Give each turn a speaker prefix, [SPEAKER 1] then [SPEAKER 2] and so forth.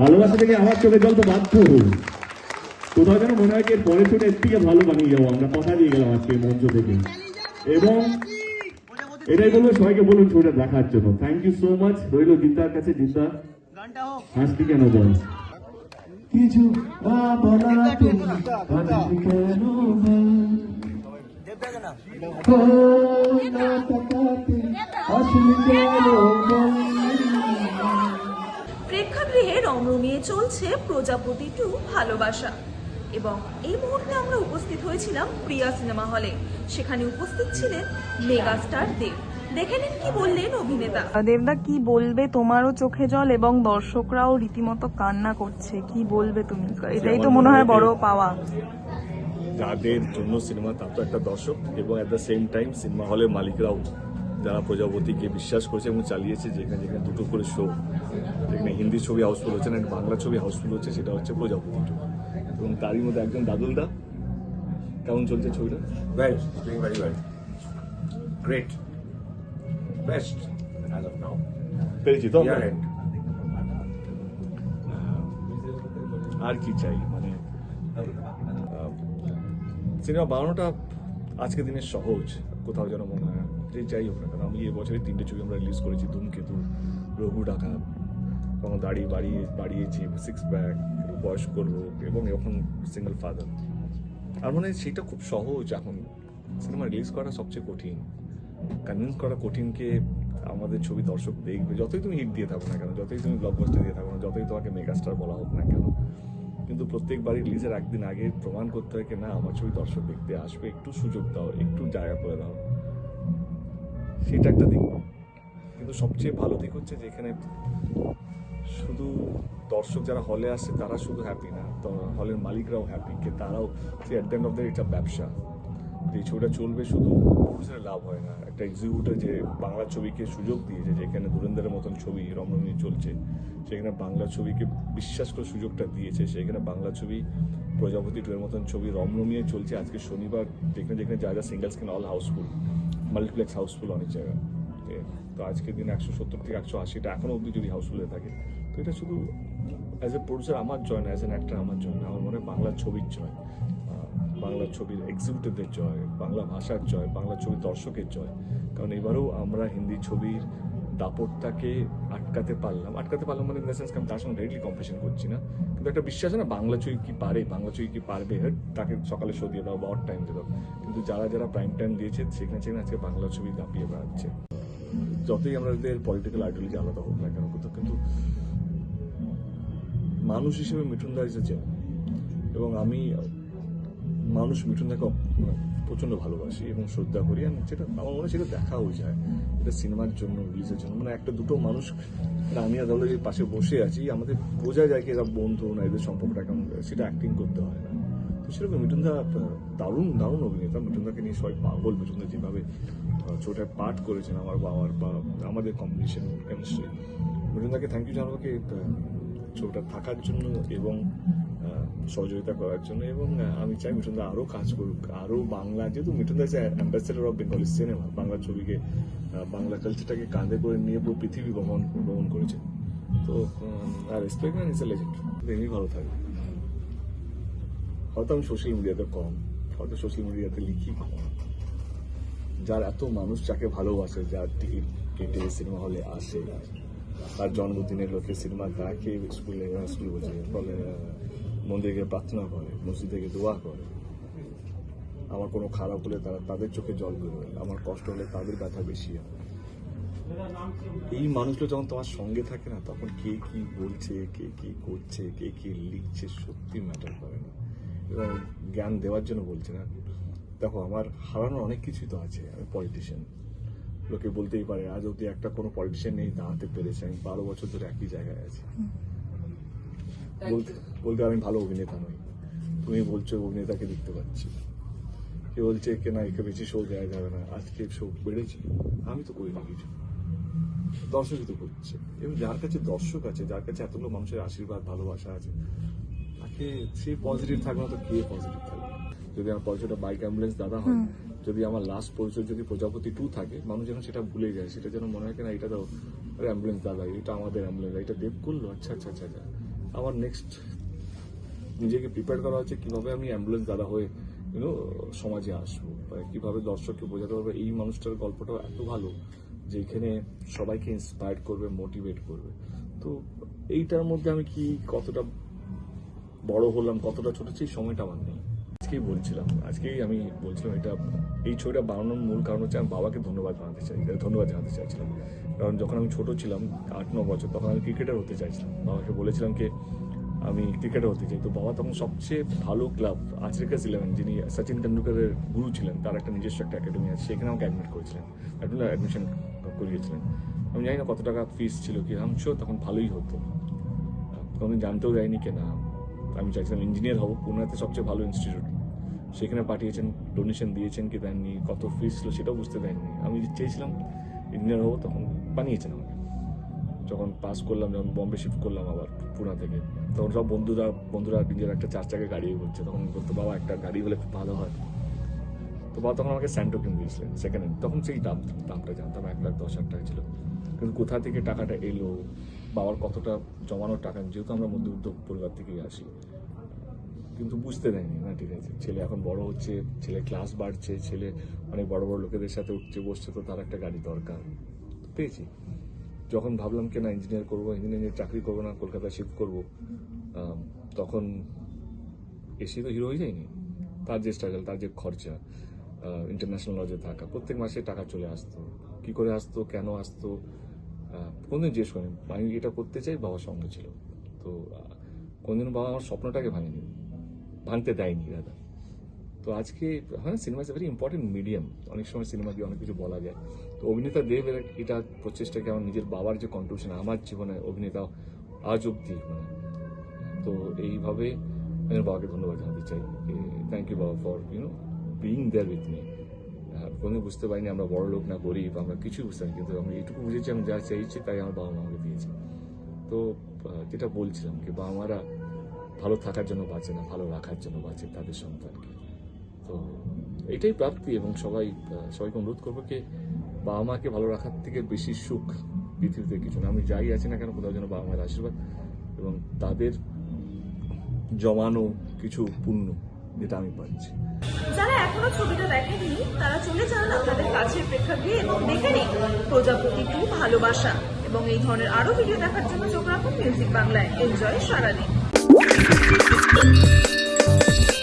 [SPEAKER 1] ভালোবাসা থেকে আমার চোখে জল তো বাধ্য কোথাও যেন মনে হয় এর পরের ছোট এর থেকে ভালো বানিয়ে যাব আমরা কথা দিয়ে গেলাম আজকে মঞ্চ থেকে। এবং এটাই বলব, সবাইকে বলুন ছবিটা দেখার জন্য। থ্যাংক ইউ সো মাচ রইল জিদ্দার কাছে। জিদ্দা হাসতি কেন বল? কিছু বলা তুমি কেন
[SPEAKER 2] প্রেক্ষাগৃহে রমরমিয়ে চলছে প্রজাপতি টু ভালোবাসা। এবং এই মুহূর্তে আমরা উপস্থিত হয়েছিলাম প্রিয়া সিনেমা হলে। সেখানে উপস্থিত ছিলেন মেগাস্টার দেব। দেখে নিন কি বললেন অভিনেতা।
[SPEAKER 3] দেবদা কি বলবে তোমারও চোখে জল এবং দর্শকরাও রীতিমতো কান্না করছে? কি বলবে তুমি? এটাই তো মনে হয় বড় পাওয়া।
[SPEAKER 4] যাদের জন্য সিনেমা তার তো একটা দর্শক এবং at the same time cinema হলের মালিকরাও যারা প্রজাপতিকে বিশ্বাস করেছে এবং চালিয়েছে যেখানে যেখানে দুটো করে শো যেখানে হিন্দি ছবি হাউসফুল হচ্ছে না বাংলা ছবি হাউসফুল হচ্ছে সেটা হচ্ছে প্রজাপতি এবং তারই মধ্যে একজন দাদুলদা কেমন চলছে ছবিটা
[SPEAKER 5] very well. Great. Best as of
[SPEAKER 4] পেরেছি তো. আর কি চাই মানে সিনেমা বানানোটা আজকের দিনে সহজ, কোথাও যেন মনে হয় যে যাই হোক না কারণ আমি এই বছরে তিনটে ছবি আমরা রিলিজ করেছি, ধূমকেতু, রঘু ডাকা তখন দাড়ি বাড়িয়ে, বাড়িয়েছি সিক্স ব্যাগ বয়স্ক লোক, এবং এখন সিঙ্গেল ফাদার আর মানে সেটা খুব সহজ এখন। সিনেমা রিলিজ করা সবচেয়ে কঠিন। কনভিন্স করা কঠিনকে আমাদের ছবি দর্শক দেখবে। যতই তুমি হিট দিয়ে থাকো না কেন, যতই তুমি ব্লকবাস্টার দিয়ে থাকো না, যতই তোমাকে মেগাস্টার বলা হোক না কেন কিন্তু প্রত্যেকবারই রিলিজের একদিন আগে প্রমাণ করতে হয় না, আমার ছবি দর্শক দেখতে আসবে, একটু সুযোগ দাও, একটু জায়গা করে দাও। সেটা একটা দিক। কিন্তু সবচেয়ে ভালো দিক হচ্ছে যে এখানে শুধু দর্শক যারা হলে আসে, তারা শুধু হ্যাপি না। হলের মালিকরাও হ্যাপি কে তারাও সে at the end of the এটা ব্যবসা। এই ছবিটা চলবে শুধু প্রডিউসারের লাভ হয় না। একটা এক্সিকিউটার যে বাংলা ছবিকে সুযোগ দিয়েছে, যেখানে ধুরেন্দ্রের মতন ছবি রমরমিয়ে চলছে, সেখানে বাংলা ছবিকে বিশ্বাস করে সুযোগটা দিয়েছে, সেখানে বাংলা ছবি, প্রজাপতি টুয়ের মতন ছবি রমরমিয়ে চলছে। আজকে শনিবার যেখানে যেখানে যা যা single screen all housefull multiplex housefull অনেক জায়গা। তো আজকের দিনে একশো সত্তর থেকে একশো আশিটা এখনও অবধি যদি হাউসফুলে থাকে, তো এটা শুধু অ্যাজ এ প্রডিউসার আমার জয় না অ্যাজ এন অ্যাক্টার আমার জয় না, আমার মনে হয় বাংলা ছবির জয়। বাংলা ছবির এক্সিবিউটিভদের জয়, বাংলা ভাষার জয়, বাংলা ছবির দর্শকের জয়। কারণ এবারেও আমরা হিন্দি ছবির দাপটটাকে আটকাতে পারলাম। আটকাতে পারলাম মানে ইন দ্য সেন্স আমি তার সঙ্গে ডাইরেক্টলি কম্পিটিশন করছি না। কিন্তু একটা বিশ্বাস না, বাংলা ছবি কি পারে, বাংলা ছবি কি পারবে? তাকে সকালে শো দিয়ে দাও বা অট টাইম দিয়ে দাও। কিন্তু যারা যারা প্রাইম টাইম দিয়েছে, সেখানে সেখানে আজকে বাংলা ছবি দাপিয়ে বেড়াচ্ছে। যতই আমাদের পলিটিক্যাল আইডিওলজি আলাদা হোক না কেন, কিন্তু কিন্তু মানুষ হিসেবে মিঠুন দা এসেছে এবং আমি মানুষ মিঠুনদাকে মানে প্রচণ্ড ভালোবাসি এবং শ্রদ্ধা করি আর যেটা আমার মনে হয় সেটা দেখাও যায়। এটা সিনেমার জন্য রিলিজের জন্য। মানে একটা দুটো মানুষ মানে আমি আর দলের পাশে বসে আছি, আমাদের বোঝা যায় কি এরা বন্ধু না, এদের সম্পর্কটা কেমন। সেটা অ্যাক্টিং করতে হয় না। তো সেরকম মিঠুনদা দারুণ দারুণ অভিনেতা। মিঠুনদাকে নিয়ে সবাই পাগল। মিঠুনদা যেভাবে ছোটায় পাঠ করেছেন আমার বাবার বা আমাদের কম্বিনেশন কেমিস্ট্রি মিঠুনদাকে থ্যাংক ইউ জানাব ছবিটা থাকার জন্য এবং সহযোগিতা করার জন্য এবং আমি চাই মিঠুনদা আরও কাজ করুক, আরও বাংলা, যেহেতু মিঠুনদা যে ambassador of Bengali cinema Bangla ছবিকে বাংলা কালচারটাকে কাঁধে করে নিয়ে পুরো পৃথিবী ভ্রমণ ভ্রমণ করেছে। তো আর respect man is a legend এমনি ভালো থাকবে হয়তো আমি সোশ্যাল মিডিয়াতে কম, হয়তো সোশ্যাল মিডিয়াতে লিখি কম যার এত মানুষ যাকে ভালোবাসে, যার টিকিট কেটে সিনেমা হলে আসে, তার জন্মদিনের লোকে সিনেমা দেখে স্কুলে স্কুল বলছে বলে আহ, মন্দিরে গিয়ে প্রার্থনা করে মসজিদে দোয়া করে। আমার কোনো খারাপ হলে তারা তাদের চোখে জল বেরোয় আমার কষ্ট হলে তাদের ব্যথা বেশি হয়। এই মানুষগুলো যখন তোমার সঙ্গে থাকে না তখন কে কি বলছে কে কি করছে কে কি লিখছে সত্যি ম্যাটার করে না। এবং জ্ঞান দেওয়ার জন্য বলছে না। দেখো আমার হারানোর অনেক কিছুই তো আছে আমি পলিটিশিয়ান লোকে বলতেই পারে আজ অব্দি একটা কোনো পলিটিশিয়ান নেই দাঁড়াতে পেরেছে। আমি বারো বছর ধরে একই জায়গায় আছি। বলতে বলতে আমি ভালো অভিনেতা নই। তুমি বলছো অভিনেতাকে দেখতে পাচ্ছি। কে বলছে কে না একে বেশি শো দেওয়া যাবে না। আজকে শো বেড়েছে। আমি তো করিনি কিছু। দর্শকই তো করছে। এবং যার কাছে দর্শক আছে যার কাছে এতগুলো মানুষের আশীর্বাদ ভালোবাসা আছে তাকে সে পজিটিভ থাকবে না তো কে পজিটিভ থাকবে? যদি আমার পজিটিভটা বাইক অ্যাম্বুলেন্স দাদা হয় যদি আমার লাস্ট পরিচয় যদি প্রজাপতি টু থাকে মানুষ যেন সেটা ভুলে যায় সেটা যেন মনে হয় না এটা তো অ্যাম্বুলেন্স দাদা এটা আমাদের অ্যাম্বুলেন্স এটা দেব করল? আচ্ছা আচ্ছা আচ্ছা আচ্ছা। আমার নেক্সট নিজেকে প্রিপেয়ার করা হচ্ছে কীভাবে আমি অ্যাম্বুলেন্স দাদা হয়ে ইউনো সমাজে আসব। বা কীভাবে দর্শককে বোঝাতে পারব, এই মানুষটার গল্পটাও এত ভালো যে এখানে সবাইকে ইন্সপায়ার করবে মোটিভেট করবে। তো এইটার মধ্যে আমি কি কতটা বড় হলাম, কতটা ছোট, সেই সময়টা আমার নেই। আজকেই বলছিলাম, আজকেই আমি বলছিলাম এটা, এই ছবিটা বানানোর মূল কারণ হচ্ছে আমি বাবাকে ধন্যবাদ জানাতে চাই ধন্যবাদ জানাতে চাইছিলাম। কারণ যখন আমি ছোট ছিলাম, আট, ন বছর, তখন আমি ক্রিকেটার হতে চাইছিলাম। বাবাকে বলেছিলাম কি, আমি ক্রিকেটার হতে চাই। তো বাবা তখন সবচেয়ে ভালো ক্লাব আচরিকাস ইলেভেন যিনি সচিন তেন্ডুলকারের গুরু ছিলেন, তার একটা নিজস্ব একটা একাডেমি আছে, সেখানে আমাকে অ্যাডমিট করেছিলেন। অ্যাডমিশন করিয়েছিলেন। আমি জানি না কত টাকা ফিস ছিল কি, আমি তখন ভালোই হতো। কোনো জানতেও দেয়নি কেনা আমি চাইছিলাম ইঞ্জিনিয়ার হব, পুনেতে সবচেয়ে ভালো ইনস্টিটিউট সেখানে পাঠিয়েছেন ডোনেশন দিয়েছেন কি দেননি, কত ফিস ছিল সেটাও বুঝতে দেননি। আমি চেয়েছিলাম ইঞ্জিনিয়ার হব, তখন বানিয়েছেন আমাকে। যখন পাস করলাম, যখন বম্বে শিফট করলাম আবার পুনা থেকে, তখন সব বন্ধুরা বন্ধুরা নিজের একটা চার চাকা গাড়ি করছে। তখন বলতো, বাবা, একটা গাড়ি হলে খুব ভালো হয়। তো বাবা তখন আমাকে স্যান্টো কিনে দিয়েছিলেন সেকেন্ড হ্যান্ড তখন সেই দাম, দামটা জানতাম, এক লাখ দশ হাজার টাকা ছিল। কিন্তু কোথা থেকে টাকাটা এলো, বাবার কতটা জমানোর টাকা, যেহেতু আমরা মধ্যবিত্ত পরিবার থেকেই আসি কিন্তু বুঝতে দেয়নি না, ঠিক আছে। ছেলে এখন বড় হচ্ছে ছেলে ক্লাস বাড়ছে, ছেলে অনেক বড় বড় লোকেদের সাথে উঠছে, বসছে, তো তার একটা গাড়ি দরকার। পেয়েছি। যখন ভাবলাম কি না ইঞ্জিনিয়ার করব ইঞ্জিনিয়ারিং চাকরি করব না কলকাতায় শিফট করব? তখন এসে তো হিরো হয়ে যায়নি। তার যে স্ট্রাগল তার যে খরচা ইন্টারন্যাশনাল লজে থাকা, প্রত্যেক মাসে টাকা চলে আসতো। কি করে আসতো, কেন আসতো? কোনদিন জিজ্ঞেস করেনি। আমি এটা করতে চাই, বাবার সঙ্গে ছিল। তো কোনদিন বাবা আমার স্বপ্নটাকে ভাঙেনি। ভাঙতে দেয়নি দাদা। তো আজকে হ্যাঁ cinema is very important medium অনেক সময় সিনেমা দিয়ে অনেক কিছু বলা যায়। তো অভিনেতা দেব এটা প্রচেষ্টাকে আমার নিজের বাবার যে কন্ট্রিবিউশন আমার জীবনে অভিনেতা আজ অব্দি মানে তো এইভাবে আমি বাবাকে ধন্যবাদ জানাতে চাই। থ্যাংক ইউ বাবা for you know being there with me কোনো বুঝতে পারিনি আমরা বড় লোক না গরিব, আমরা কিছুই বুঝতে পারি কিন্তু আমি এইটুকু বুঝেছি, আমি যা চাইছি তাই আমার বাবা মা আমাকে দিয়েছে। তো যেটা বলছিলাম কি, বাবা মারা ভালো থাকার জন্য বাঁচে না, ভালো রাখার জন্য বাঁচে তাদের সন্তানকে। তো এটাই প্রাপ্তি এবং সবাই সবাইকে অনুরোধ করব কি বাবা মাকে ভালো রাখার থেকে বেশি সুখ পৃথিবীতে কিছু না। আমি যাই আছি না কেন, কোথাও যেন বাবা মায়ের আশীর্বাদ এবং তাদের জমানো কিছু পুণ্য যেটা আমি পাচ্ছি।
[SPEAKER 2] যারা এখনও ছবিটা দেখেনি, তারা চলে যান আপনাদের কাছের প্রেক্ষাগৃহে এবং দেখে নিন প্রজাপতি টু ভালোবাসা এবং এই ধরনের আরও ভিডিও দেখার জন্য চোখ রাখুন মিউজিক বাংলায় এনজয় সারাদিন। Thank you.